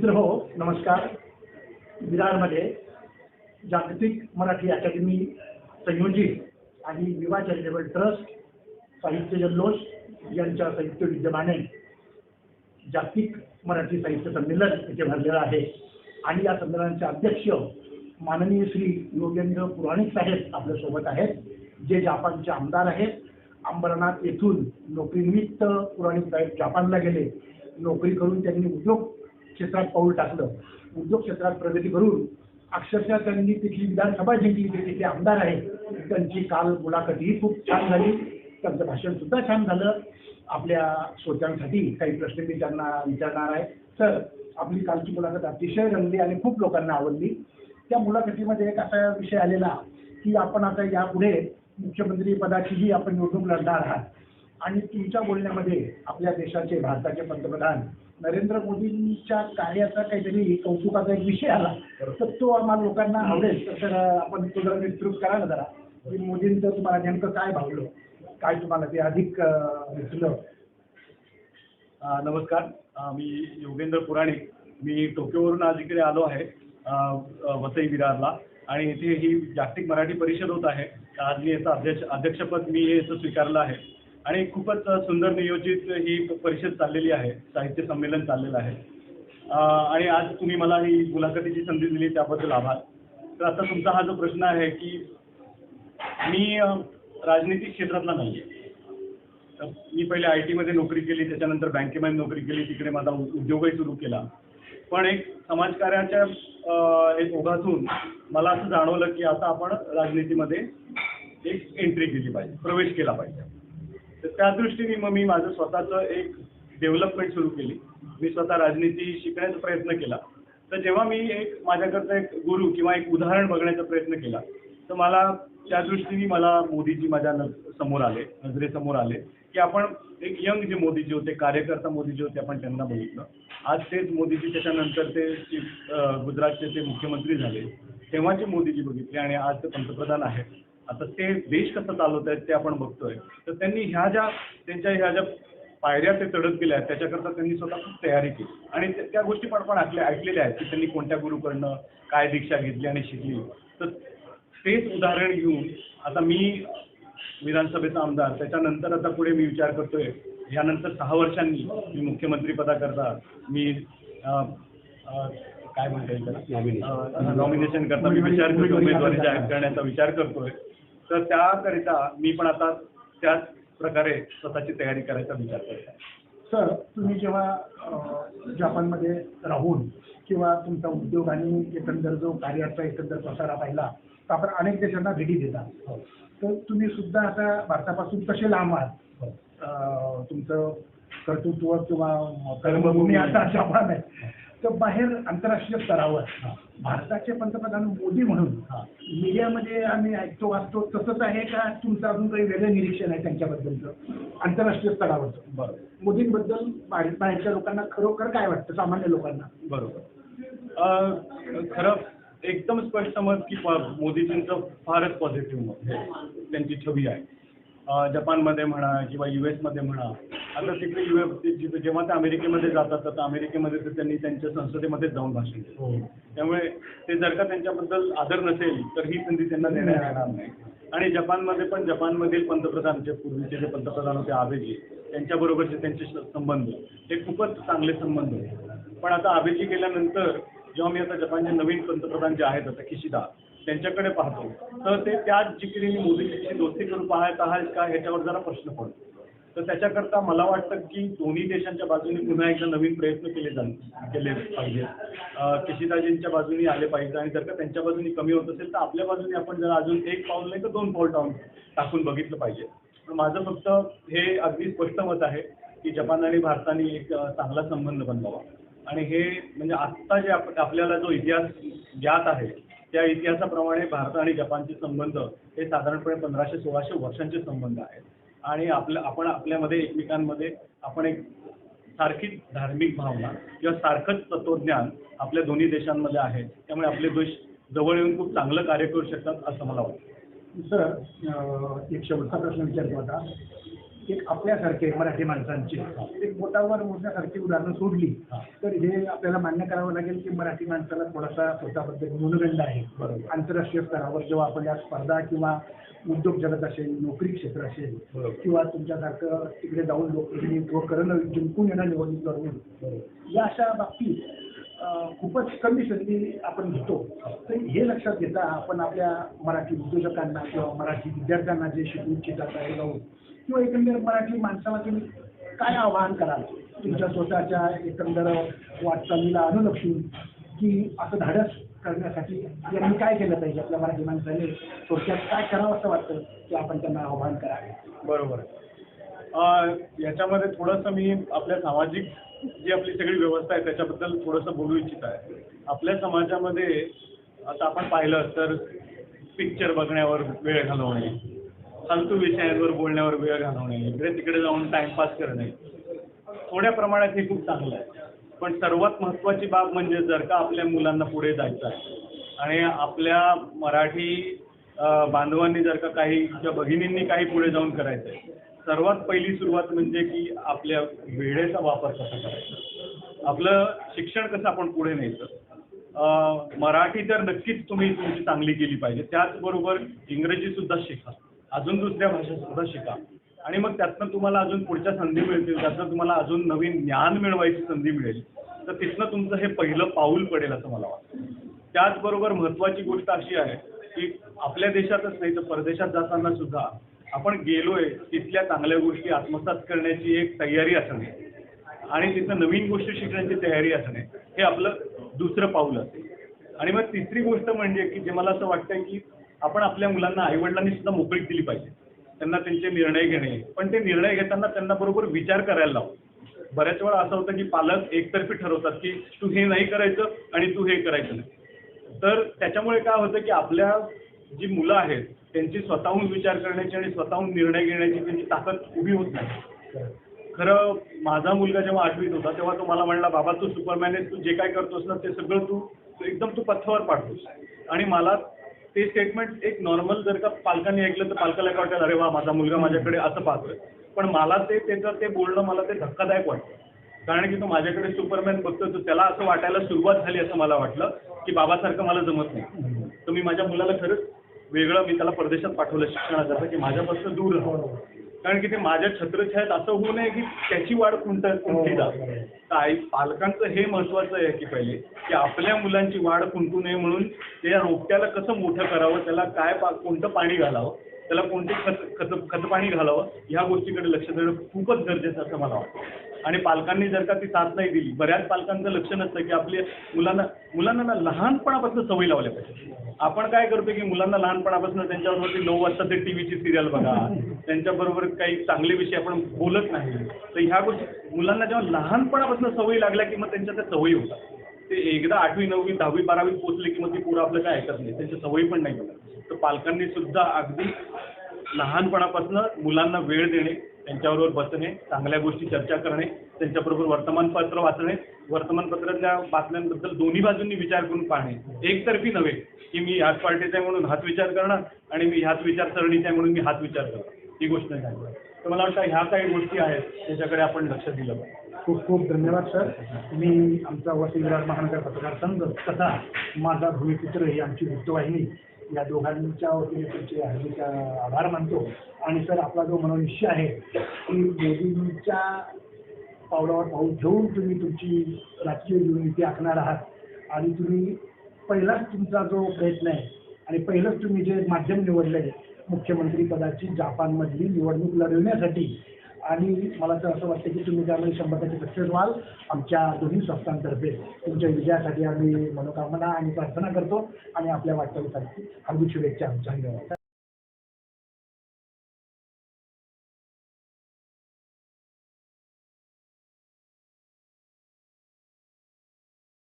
मित्र हो नमस्कार. विरारमध्ये जागतिक मराठी अकादमी संयोजित आणि विवा चॅरिटेबल ट्रस्ट साहित्य जल्लोष यांच्या संयुक्त विद्यमाने जागतिक मराठी साहित्य संमेलन इथे भरलेलं आहे. आणि या संमेलनाचे अध्यक्ष माननीय श्री योगेंद्र पुराणिक साहेब आपल्यासोबत आहेत जे जापानचे आमदार आहेत. अंबरनाथ येथून नोकरीनिमित्त पुराणिक साहेब जापानला गेले. नोकरी करून त्यांनी उद्योग क्षेत्रात पाऊल टाकलं. उद्योग क्षेत्रात प्रगती करून अक्षरशः त्यांनी तिथली विधानसभा जिंकली ते आमदार आहेत त्यांची काल मुलाखतही खूप छान झाली. त्यांचं भाषण सुद्धा छान झालं. आपल्या श्रोत्यांसाठी काही प्रश्न मी त्यांना विचारणार आहे. तर आपली कालची मुलाखत अतिशय रंगली आणि खूप लोकांना आवडली. त्या मुलाखतीमध्ये एक असा विषय आलेला की आपण आता यापुढे मुख्यमंत्री पदाचीही आपण निवडणूक लढणार आहात. आणि तुमच्या बोलण्यामध्ये आपल्या देशाचे भारताचे पंतप्रधान नरेंद्र मोदींच्या कार्याचा काहीतरी कौतुकाचा एक विषय आला. तर तो आम्हाला लोकांना आवडेल. तर आपण तो जरा विस्तृत करा ना जरा. की मोदींचं तुम्हाला नेमकं काय भावलं? काय तुम्हाला ते अधिक दिसलं? नमस्कार. मी योगेंद्र पुराणिक मी टोकियोवरून आज इकडे आलो आहे वसई विरारला. आणि इथे ही जागतिक मराठी परिषद होत आहे. आज मी याचं अध्यक्ष अध्यक्षपद मी याचं स्वीकारलं आहे. आणि खूपच सुंदर नियोजित ही परिषद चाललेली आहे साहित्य संमेलन चाललेलं आहे. आणि आज तुम्ही मला ही मुलाखतीची संधी दिली त्याबद्दल आभार. तर आता तुमचा हा जो प्रश्न आहे की मी राजनीतिक क्षेत्रातला नाही आहे मी पहिले आय टीमध्ये नोकरी केली त्याच्यानंतर बँकेमध्ये नोकरी केली तिकडे माझा उद्योगही सुरू केला. पण एक समाजकार्याच्या एक ओघातून मला असं जाणवलं की आता आपण राजनीतीमध्ये एक एंट्री केली पाहिजे प्रवेश केला पाहिजे. तर त्या दृष्टीने मग मी माझं स्वतःचं एक डेव्हलपमेंट सुरू केली. मी स्वतः राजनीती शिकण्याचा प्रयत्न केला. तर जेव्हा मी एक माझ्याकडचा एक गुरु किंवा एक उदाहरण बघण्याचा प्रयत्न केला तर मला त्या दृष्टीने मला मोदीजी माझ्यासमोर आले नजरेसमोर आले की आपण एक यंग जे मोदीजी होते कार्यकर्ता मोदीजी होते आपण त्यांना बघितलं. आज तेच मोदीजी त्याच्यानंतर ते गुजरातचे ते मुख्यमंत्री झाले. तेव्हाचे मोदीजी बघितले आणि आज ते पंतप्रधान आहेत. आता ते देश कसं चालवत आहेत ते आपण बघतोय. तर त्यांनी ह्या ज्या त्यांच्या ह्या ज्या पायऱ्या ते चढत गेल्या आहेत त्याच्याकरता त्यांनी स्वतः खूप तयारी केली. आणि त्या गोष्टी पण आपण ऐकल्या ऐकलेल्या आहेत की त्यांनी कोणत्या गुरुकडनं काय दीक्षा घेतली आणि शिकली. तर तेच उदाहरण घेऊन आता मी विधानसभेचा आमदार त्याच्यानंतर आता पुढे मी विचार करतोय यानंतर सहा वर्षांनी मी मुख्यमंत्री पदाकरता मी काय म्हणता येईल त्याला? नॉमिनेशन करता मी विचार करतो उमेदवारी जाहीर करण्याचा विचार करतोय. तर त्याकरिता मी पण आता त्याच प्रकारे स्वतःची तयारी करायचा विचार करत आहे. सर तुम्ही जेव्हा जापानमध्ये राहून किंवा तुमचा उद्योग आणि एकंदर जो कार्याचा एकंदर पसारा पाहिला तर आपण अनेक देशांना भेटी देता. तर तुम्ही सुद्धा आता भारतापासून कसे लांब आहात? अं, तुमचं कर्तृत्व किंवा कर्मभूमी. आता जापान आहे. तर बाहेर आंतरराष्ट्रीय स्तरावर भारताचे पंतप्रधान मोदी म्हणून. मीडियामध्ये आम्ही ऐकतो वाचतो तसंच आहे का तुमचं अजून काही वेगळं निरीक्षण आहे त्यांच्याबद्दलचं? आंतरराष्ट्रीय स्तरावरचं बरोबर. मोदींबद्दल बाहेर बाहेरच्या लोकांना खरोखर काय वाटतं? सामान्य लोकांना. बरोबर. खरं एकदम स्पष्ट मत की मोदीजींचं फारच पॉझिटिव्ह मत त्यांची छवी आहे. जपानमध्ये म्हणा किंवा यू एसमध्ये म्हणा. आता तिकडे यू एस जेव्हा ते अमेरिकेमध्ये जातात तर अमेरिकेमध्ये तर त्यांनी त्यांच्या संसदेमध्ये जाऊन भाषण केलं. त्यामुळे ते जर का त्यांच्याबद्दल आदर नसेल तर ही संधी त्यांना देण्यात येणार नाही. आणि जपानमध्ये पण जपानमधील पंतप्रधान जे पूर्वीचे जे पंतप्रधान होते आबेजी त्यांच्याबरोबरचे त्यांचे संबंध हे खूपच चांगले संबंध होते. पण आता आबेजी गेल्यानंतर जेव्हा मी आता जपानचे नवीन पंतप्रधान जे आहेत आता किशिदा त्यांच्याकडे पाहतो. तर ते त्याच जिकडे मोदीजीची दोस्ती करून पाहत आहात का ह्याच्यावर जरा प्रश्न पडतो. तर त्याच्याकरता मला वाटतं की दोन्ही देशांच्या बाजूने पुन्हा एकदा नवीन प्रयत्न केले जा केले पाहिजे. अं, किशिदाजींच्या बाजूने आले पाहिजे आणि जर का त्यांच्या बाजूने कमी होत असेल तर आपल्या बाजूने आपण जर अजून एक पाऊल नाही तर दोन पाऊल टाकून टाकून बघितलं पाहिजे. पण माझं फक्त हे अगदी स्पष्ट मत आहे की जपान आणि भारताने एक चांगला संबंध बनवावा. आणि हे म्हणजे आत्ता जे आपल्याला जो इतिहास ज्ञात आहे त्या इतिहासाप्रमाणे भारत आणि जपानचे संबंध हे साधारणपणे पंधराशे सोळाशे वर्षांचे संबंध आहेत. आणि आपलं आपण आपल्यामध्ये एकमेकांमध्ये आपण एक सारखीच धार्मिक भावना किंवा सारखंच तत्वज्ञान आपल्या दोन्ही देशांमध्ये आहे. त्यामुळे आपले देश जवळ येऊन खूप चांगलं कार्य करू शकतात असं मला वाटतं. सर एक शेवटचा प्रश्न विचारतो आता. एक आपल्यासारखे मराठी माणसांची एक बोटावर मोजण्यासारखी उदाहरणं सोडली. तर हे आपल्याला मान्य करावं लागेल की मराठी माणसाला थोडासा स्वतःबद्दल न्यूनगंड आहे. आंतरराष्ट्रीय स्तरावर जेव्हा आपण या स्पर्धा किंवा उद्योग जगत असेल नोकरी क्षेत्र असेल. किंवा तुमच्यासारखं तिकडे जाऊन लोकप्रतिनिधित्व करणं जिंकून येणं निवडणूक लढवून या अशा बाबतीत खूपच कमी संधी आपण घेतो. तर हे लक्षात घेता आपण आपल्या मराठी उद्योजकांना किंवा मराठी विद्यार्थ्यांना जे शिकू इच्छितात आहे जाऊन किंवा एकंदर मराठी माणसाला तुम्ही काय आवाहन कराल? तुमच्या स्वतःच्या एकंदर वाटचालीला अनुलक्षून की असं धाडस करण्यासाठी यांनी काय केलं पाहिजे आपल्या मराठी माणसाने? थोडक्यात काय करावं असं वाटतं की आपण त्यांना आव्हान करावे? बरोबर. अं, याच्यामध्ये थोडंसं मी आपल्या सामाजिक जी आपली सगळी व्यवस्था आहे त्याच्याबद्दल थोडंसं बोलू इच्छित आहे. आपल्या समाजामध्ये आता आपण पाहिलं तर पिक्चर बघण्यावर वेळ घालवणे फालतू विषयांवर बोलण्यावर वेळ घालवणे इकडे तिकडे जाऊन टाइमपास करणे थोड्या प्रमाणात हे खूप चांगलं आहे. पण सर्वात महत्त्वाची बाब म्हणजे जर का आपल्या मुलांना पुढे जायचं आहे आणि आपल्या मराठी बांधवांनी जर का काही किंवा भगिनींनी काही पुढे जाऊन करायचं आहे सर्वात पहिली सुरुवात म्हणजे की आपल्या वेळेचा वापर कसा करायचा? आपलं शिक्षण कसं आपण पुढे न्यायचं मराठी तर नक्कीच तुम्ही तुमची चांगली केली पाहिजे. त्याचबरोबर इंग्रजी सुद्धा शिका. अजून दुसऱ्या भाषा सुद्धा शिका. आणि मग त्यातनं तुम्हाला अजून पुढच्या संधी मिळतील. त्यातनं तुम्हाला अजून नवीन ज्ञान मिळवायची संधी मिळेल. तर तिथनं तुमचं हे पहिलं पाऊल पडेल असं मला वाटतं. त्याचबरोबर महत्त्वाची गोष्ट अशी आहे की आपल्या देशातच नाही तर परदेशात जाताना सुद्धा आपण गेलोय तिथल्या चांगल्या गोष्टी आत्मसात करण्याची एक तयारी असणे आणि तिथं नवीन गोष्टी शिकण्याची तयारी असणे हे आपलं दुसरं पाऊल असेल आणि मग तिसरी गोष्ट म्हणजे की जे मला असं वाटतंय की आपण आपल्या मुलांना आईवडिलांनी सुद्धा मोकळीक दिली पाहिजे. त्यांना त्यांचे निर्णय घेणे पण ते निर्णय घेताना त्यांना बरोबर विचार करायला लावतो बऱ्याच वेळा असं होतं की पालक एकतर्फी ठरवतात की तू हे नाही करायचं आणि तू हे करायचं नाही. तर त्याच्यामुळे काय होतं की आपल्या जी मुलं आहेत त्यांची स्वतःहून विचार करण्याची आणि स्वतःहून निर्णय घेण्याची त्यांची ताकद उभी होत नाही. खरं माझा मुलगा जेव्हा आठवीत होता तेव्हा तो मला म्हणला बाबा तू सुपरमॅन आहे तू जे काय करतोस ना ते सगळं तू तू एकदम तू पथ्यावर पाडतोस. आणि मला ते स्टेटमेंट एक नॉर्मल जर का पालकांनी ऐकलं तर पालकाला काय वाटेल अरे वा माझा मुलगा माझ्याकडे असं पाहतोय. पण मला ते त्याचं ते बोलणं मला ते धक्कादायक वाटतं कारण की तो माझ्याकडे सुपरमॅन बघतो तर त्याला असं वाटायला सुरुवात झाली असं मला वाटलं की बाबासारखं मला जमत नाही. तर मी माझ्या मुलाला खरंच वेगळं मी त्याला परदेशात पाठवलं शिक्षणाकरता की माझ्यापासून दूर राहावं कारण की ते माझ्या छत्रछायात असं होऊ नये की त्याची वाढ कुंठ कुंठी जात तर आई पालकांचं हे महत्वाचं आहे की पहिले की आपल्या मुलांची वाढ खुंटू नये म्हणून त्या रोपट्याला कसं मोठं करावं त्याला काय कोणतं पाणी घालावं त्याला कोणते खत खत खतपाणी घालावं ह्या गोष्टीकडे लक्ष देणं खूपच गरजेचं असं मला वाटतं. आणि पालकांनी जर का ती साथ नाही दिली बऱ्याच पालकांचं लक्ष नसतं की आपल्या मुलांना मुलांना ना लहानपणापासून सवय लावल्या पाहिजे आपण काय करतो की मुलांना लहानपणापासून त्यांच्यावरती नऊ वाजता ते टीव्हीची सिरियल बघा त्यांच्याबरोबर काही चांगले विषय आपण बोलत नाही. तर ह्या गोष्टी मुलांना जेव्हा लहानपणापासून सवयी लागल्या की मग त्यांच्या त्या सवयी होतात. ते एकदा आठवी नववी दहावी बारावी पोचले की मग ती पुढं आपलं काय ऐकत नाही त्यांच्या सवयी पण नाही होतात तर पालकांनी सुद्धा अगदी लहानपणापासून मुलांना वेळ देणे त्यांच्याबरोबर बसणे चांगल्या गोष्टी चर्चा करणे त्यांच्याबरोबर वर्तमानपत्र वाचणे वर्तमानपत्रातल्या बातम्यांबद्दल दोन्ही बाजूंनी विचार करून पाहणे. एकतर्फी नव्हे की मी ह्याच पार्टीचा आहे म्हणून हाच विचार करणार आणि मी ह्याच विचारसरणीचा आहे म्हणून मी हाच विचार करणार. ही गोष्ट नाही झाली. तर मला वाटतं ह्या काही गोष्टी आहेत त्याच्याकडे आपण लक्ष दिलं पाहिजे. खूप खूप धन्यवाद सर. मी आमचा वसई विराट महानगर पत्रकार संघ तथा माझा भूमिपुत्र ही आमची वृत्तवाहिनी या दोघांच्या वतीने तुमचे हार्दिक आभार मानतो. आणि सर आपला जो मनोनिश्चय आहे की मोदींच्या पावलावर पाऊल ठेवून तुम्ही तुमची राजकीय नीती आखणार आहात. आणि तुम्ही पहिलाच तुमचा जो प्रयत्न आहे आणि पहिलंच तुम्ही जे माध्यम निवडलं आहे मुख्यमंत्री पदाची जापानमधली निवडणूक लढवण्यासाठी आणि मला तर असं वाटतं की तुम्ही त्यामध्ये शंभर टक्के सक्सेस व्हाल. आमच्या दोन्ही संस्थांतर्फे. तुमच्या विजयासाठी आम्ही मनोकामना आणि प्रार्थना करतो आणि आपल्या वाटचालीसाठी हार्दिक शुभेच्छा. धन्यवाद.